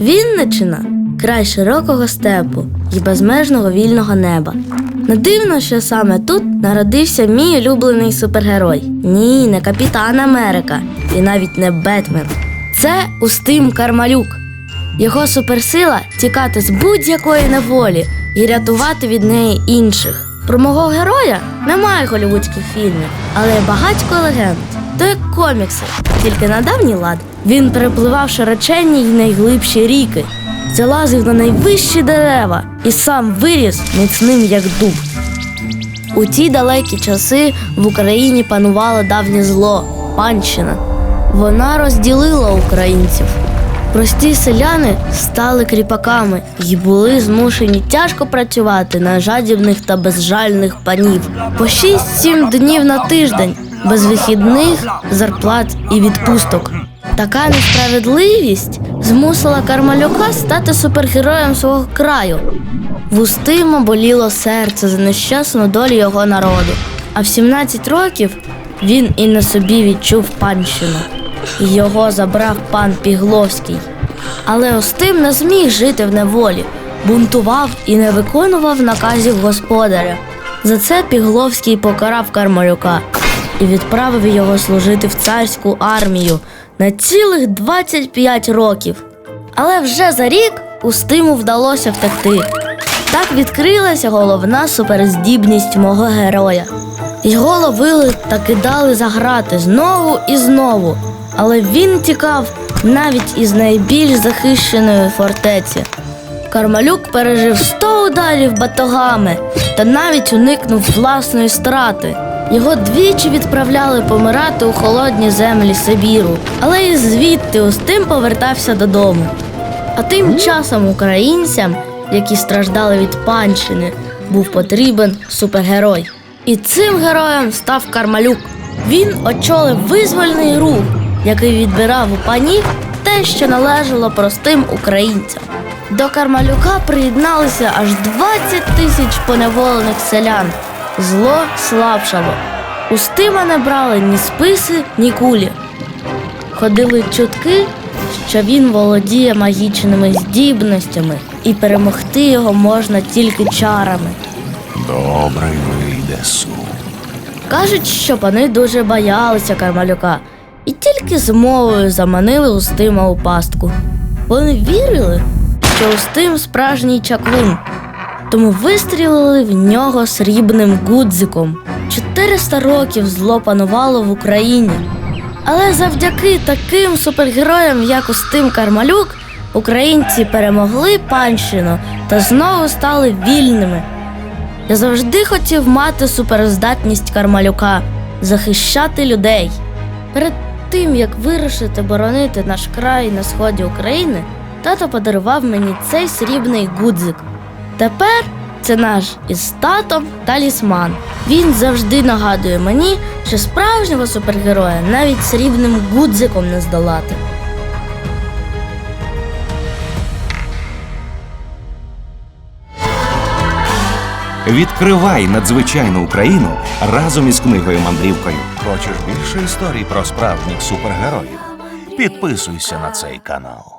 Вінничина край широкого степу і безмежного вільного неба. Не дивно, що саме тут народився мій улюблений супергерой. Ні, не Капітан Америка і навіть не Бетмен. Це Устим Кармалюк. Його суперсила тікати з будь-якої неволі і рятувати від неї інших. Про мого героя немає голівудських фільмів, але є багатько легенд. То як комікси, тільки на давній лад. Він перепливав широченні й найглибші ріки, залазив на найвищі дерева і сам виріс міцним як дуб. У ті далекі часи в Україні панувало давнє зло панщина. Вона розділила українців. Прості селяни стали кріпаками і були змушені тяжко працювати на жадібних та безжальних панів по 6-7 днів на тиждень, без вихідних, зарплат і відпусток. Така несправедливість змусила Кармалюка стати супергероєм свого краю. Вустимо боліло серце за нещасну долю його народу. А в 17 років він і на собі відчув панщину. І його забрав пан Пігловський. Але Остим не зміг жити в неволі, бунтував і не виконував наказів господаря. За це Пігловський покарав Кармалюка і відправив його служити в царську армію на цілих 25 років. Але вже за рік Устиму вдалося втекти. Так відкрилася головна суперздібність мого героя. Його ловили та кидали за грати знову і знову, але він тікав навіть із найбільш захищеної фортеці. Кармалюк пережив 100 ударів батогами та навіть уникнув власної страти. Його двічі відправляли помирати у холодні землі Сибіру, але і звідти Устим повертався додому. А тим часом українцям, які страждали від панщини, був потрібен супергерой. І цим героєм став Кармалюк. Він очолив визвольний рух, який відбирав у панів те, що належало простим українцям. До Кармалюка приєдналися аж 20 тисяч поневолених селян. Зло слабшало. Устима не брали ні списи, ні кулі. Ходили чутки, що він володіє магічними здібностями, і перемогти його можна тільки чарами. Добрий вийде суд. Кажуть, що пани дуже боялися Кармалюка і тільки змовою заманили Устима у пастку. Вони вірили, що Устим справжній чаклун, тому вистрілили в нього срібним гудзиком. 400 років зло панувало в Україні. Але завдяки таким супергероям, як Устим Кармалюк, українці перемогли панщину та знову стали вільними. Я завжди хотів мати суперздатність Кармалюка захищати людей. Перед тим як вирушити боронити наш край на сході України, тато подарував мені цей срібний гудзик. Тепер це наш із татом талісман. Він завжди нагадує мені, що справжнього супергероя навіть срібним гудзиком не здолати. Відкривай надзвичайну Україну разом із книгою мандрівкою. Хочеш більше історій про справжніх супергероїв? Підписуйся на цей канал.